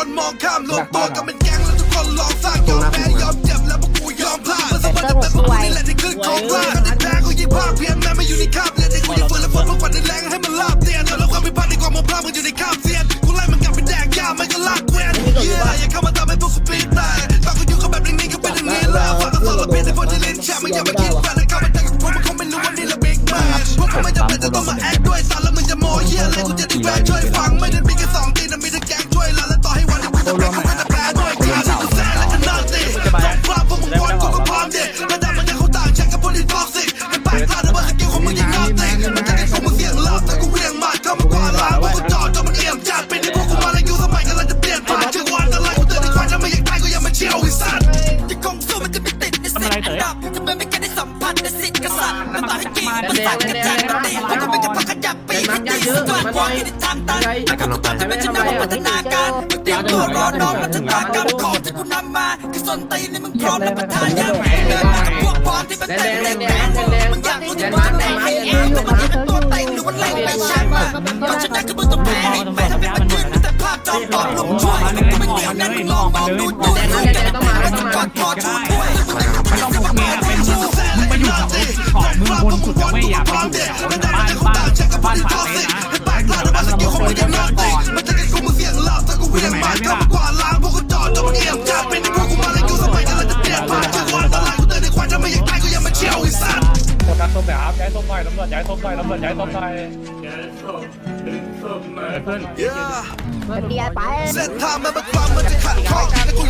คนมองข้ามรวมตัวกันเป็นแก๊งแล้วทุกคนลองสร้างยอมแพ้ยอมเจ็บแล้วพวกกูยอมพลาดมันสมบัติแต่พวกกูนี่แหละที่ขึ้นของกลากันที่แพ้กูยิ่งภาคเพียนแม้ไม่อยู่ในคาบเรียนที่กูยังฝืนและฝืนพวกฝันในแรงให้มันลาบเตียนแล้วความผิดพลาดในความมองพลาดมันอยู่ในคาบเซียนกูไล่มันกลับไปแดกยาไม่ก็ลากเกวียนเหี้ยอย่าเข้ามาทำให้พวกกูปีตายฝากกูอยู่กับแบบนิ่งๆก็เป็นอย่างนี้แหละฝากกันสอนเราเป็นในพวกที่เล่นแชร์ไม่อยากมาคิดแฟนให้เข้ามาแต่กับกูมันคงไม่รู้ว่านี่แหละบิ๊กแมนพวกกูไม่จำเป็นจะต้องมาแอคด้วยสารแล้วมึงจะโมเหี้ยอะไรกูจะดีแฟนช่วยฟังไม่ได้มีแค่สองตีนะมีทั้งแก๊ง ให้วันที่กูจะแพ้กูก็จะแพ้ด้วยทีมที่กูแซ่และก็น่าตีต้องพร้อมพวกมึงวอนกูก็พร้อมดิระดับมันยังเขาต่างแข่งกับพวกที่ท็อกซิเป็นปากพลาดแต่ว่าสกิลของมึงยังน่าตีมันจะได้ของมึงเสียงลับแต่กูเวียงมาเขามากล้างพวกกูจอดจนมันเอี่ยมจัดเป็นที่พวกกูมาแล้วอยู่สมัยกำลังจะเปลี่ยนผ่านชื่อวันอะไรกูเตือ มันต่อให้กี่มันสั่นกระจายกระตีมันก็ไม่กระพักขยับปีกตีสกัดวางให้ในทางตันแต่ก็ต้องจะไม่ชนะพัฒนาการเตรียมตัวรอน้องมันจะตากรรมของที่กูนำมาคือส้นตีนนี่มึงพร้อมรับประทานยังเดินมากับพวกพ้องที่มันเต็มแรงมึงอยากรู้ที่มึงจะแต่งให้เองแต่มันที่เป็นตัวเต็งหรือว่าเล่นไม่ใช่มาก่อนชนะคือมึงต้องแพ้ให้แพ้ทำให้มันยืนแต่ภาพจอมปลอมลงช่วยมึงไม่เหนียวแน่นมึงลองมองดูดูดูแกต้องมาแล้วต้องกอ หน่อยครับย้ายส้มหน่อยตำรวจย้ายส้มหน่อยตำรวจย้ายส้มหน่อยเพื่อน Yeah เดียไป เส้นทางมันบักบังมันจะขัดข้องแต่กู